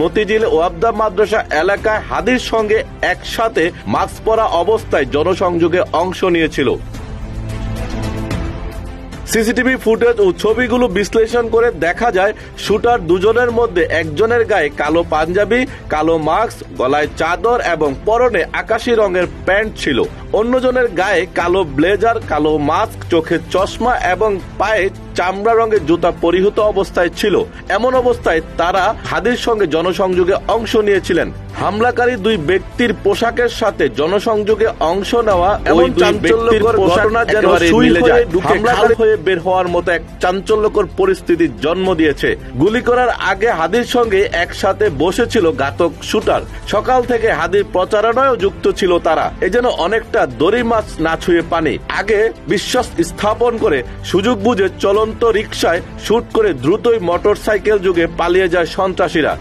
মতিঝিল ওয়াবদা মাদ্রাসা এলাকায় হাদির সঙ্গে একসাথে মাস্ক পরা অবস্থায় জনসংযোগে অংশ নিয়েছিল। সিসিটিভি ফুটেজ ও ছবিগুলো বিশ্লেষণ করে দেখা যায়, শুটার দুজনের মধ্যে একজনের গায়ে কালো পাঞ্জাবি, কালো মাস্ক, গলায় চাদর এবং পরনে আকাশি রঙের প্যান্ট ছিল। অন্যজনের গায়ে কালো ব্লেজার, কালো মাস্ক, চোখে চশমা এবং পায়ে চামড়া রঙের জুতা পরিহিত অবস্থায় ছিল। এমন অবস্থায় তারা হাদির সঙ্গে জনসংযোগে অংশ নিয়েছিলেন। হামলাকারী দুই ব্যক্তির পোশাকের সাথে জনসংযোগে অংশ নেওয়া এমন চাঞ্চল্যকর ঘটনা যেন হয়ে ঢুকে খাল হয়ে বের হওয়ার মতো এক চাঞ্চল্যকর পরিস্থিতির জন্ম দিয়েছে। গুলি করার আগে হাদির সঙ্গে একসাথে বসেছিল ঘাতক শুটার। সকাল থেকে হাদির প্রচারণায়ও যুক্ত ছিল তারা। এ যেন অনেকটা দড়ি মাছ না ছুঁয়ে পানি। আগে বিশ্বাস স্থাপন করে সুযোগ বুঝে চলন্ত রিকশায় শুট করে দ্রুতই মোটরসাইকেল যুগে পালিয়ে যায় সন্ত্রাসীরা।